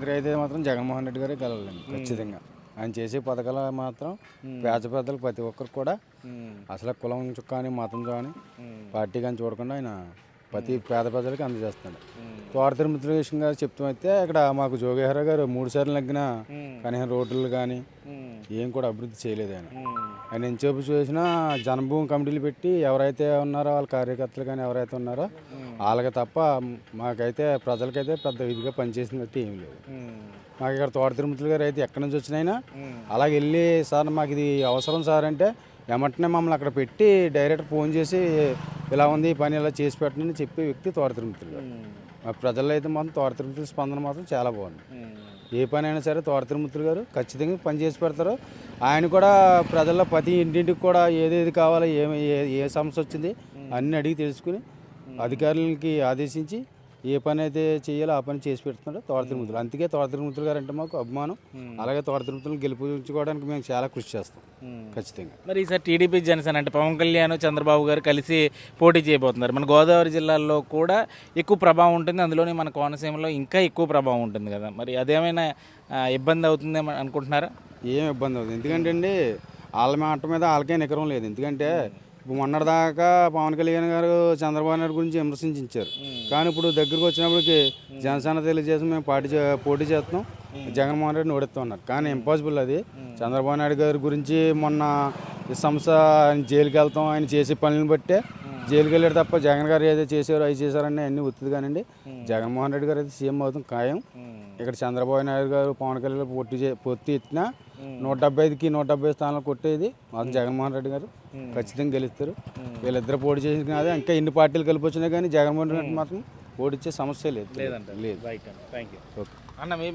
ముఖ్యమంత్రి అయితే మాత్రం జగన్మోహన్ రెడ్డి గారే గెలవాలండి ఖచ్చితంగా. ఆయన చేసే పథకాలు మాత్రం పేద పెద్దలు ప్రతి ఒక్కరు కూడా అసలు కులం కానీ మతం కానీ పార్టీ కానీ చూడకుండా ఆయన ప్రతి పేద ప్రజలకి అందజేస్తున్నాడు తోట తిరుమతి విషయంగా చెప్తామైతే ఇక్కడ మాకు జోగేశ్వర గారు మూడు సార్లు లగ్గిన కనీసం రోడ్లు కానీ ఏం కూడా అభివృద్ధి చేయలేదు ఆయన. ఆయన ఎంచేపు చూసినా జనభూమి కమిటీలు పెట్టి ఎవరైతే ఉన్నారో వాళ్ళ కార్యకర్తలు కానీ ఎవరైతే ఉన్నారో వాళ్ళకి తప్ప మాకైతే ప్రజలకైతే పెద్ద ఇదిగా పనిచేసినట్టు ఏం లేదు. మాకు ఇక్కడ తోట తిరుమతులు గారు అయితే ఎక్కడి నుంచి వచ్చినైనా అలాగే వెళ్ళి సార్ మాకు ఇది అవసరం సార్ అంటే వెంటనే మమ్మల్ని అక్కడ పెట్టి డైరెక్ట్ ఫోన్ చేసి ఇలా ఉంది ఈ పని ఇలా చేసి పెట్టండి అని చెప్పే వ్యక్తి తోట తిరుమతులు గారు మా ప్రజల్లో అయితే మాత్రం తోట తిరుమతుల స్పందన మాత్రం చాలా బాగుంది. ఏ పని అయినా సరే తోట తిరుమతులు గారు ఖచ్చితంగా పని చేసి పెడతారు. ఆయన కూడా ప్రజల్లో ప్రతి ఇంటింటికి కూడా ఏదేది కావాలో ఏ ఏ సమస్య వచ్చింది అన్నీ అడిగి తెలుసుకుని అధికారులకి ఆదేశించి ఏ పని అయితే చేయాలో ఆ పని చేసి పెడుతున్నాడు తోట తిరుమతులు. అందుకే తోట తిరుమతులు గారు అంటే మాకు అభిమానం. అలాగే తోట తిరుమతులను గెలిపించుకోవడానికి మేము చాలా కృషి చేస్తాం. ఖచ్చితంగా. మరి ఈసారి టీడీపీ జనసేన అంటే పవన్ కళ్యాణ్ చంద్రబాబు గారు కలిసి పోటీ చేయబోతున్నారు. మన గోదావరి జిల్లాలో కూడా ఎక్కువ ప్రభావం ఉంటుంది. అందులోని మన కోనసీమలో ఇంకా ఎక్కువ ప్రభావం ఉంటుంది కదా. మరి అదేమైనా ఇబ్బంది అవుతుందేమో అనుకుంటున్నారా? ఏం ఇబ్బంది అవుతుంది. ఎందుకంటే అండి వాళ్ళ మాట మీద వాళ్ళకే నికరం లేదు. ఎందుకంటే ఇప్పుడు మొన్నటిదాకా పవన్ కళ్యాణ్ గారు చంద్రబాబు నాయుడు గురించి విమర్శించారు కానీ ఇప్పుడు దగ్గరకు వచ్చినప్పటికి జనసేన తెలియజేసి మేము పార్టీ చే- పోటీ చేస్తున్నాం. జగన్మోహన్ రెడ్డిని ఓడిస్తాం ఉన్నారు. కానీ ఇంపాసిబుల్ అది. చంద్రబాబు నాయుడు గారి గురించి మొన్న సంస్థ ఆయన జైలుకి వెళ్తాం ఆయన చేసే పనులను బట్టే జైలుకి వెళ్ళాడు తప్ప జగన్ గారు ఏదో చేశారో అవి చేశారని అన్నీ ఒత్తిది కానివ్వండి జగన్మోహన్ రెడ్డి గారు అయితే సీఎం అవుతాం ఖాయం. ఇక్కడ చంద్రబాబు నాయుడు గారు పవన్ కళ్యాణ్ పొట్టి చే- పొత్తి ఎత్తినా నూట డెబ్బై ఐదుకి నూట డెబ్బై స్థానాలు కొట్టేది మాత్రం జగన్మోహన్ రెడ్డి గారు. ఖచ్చితంగా గెలుస్తారు. వీళ్ళిద్దరు పోటీ చేసిన అదే ఇంకా ఎన్ని పార్టీలు కలిపి వచ్చినా కానీ జగన్మోహన్ రెడ్డి మాత్రం పోటీచ్చే సమస్య లేదు. లేదంట లేదు. రైట్ థ్యాంక్ యూ ఓకే అన్న మీ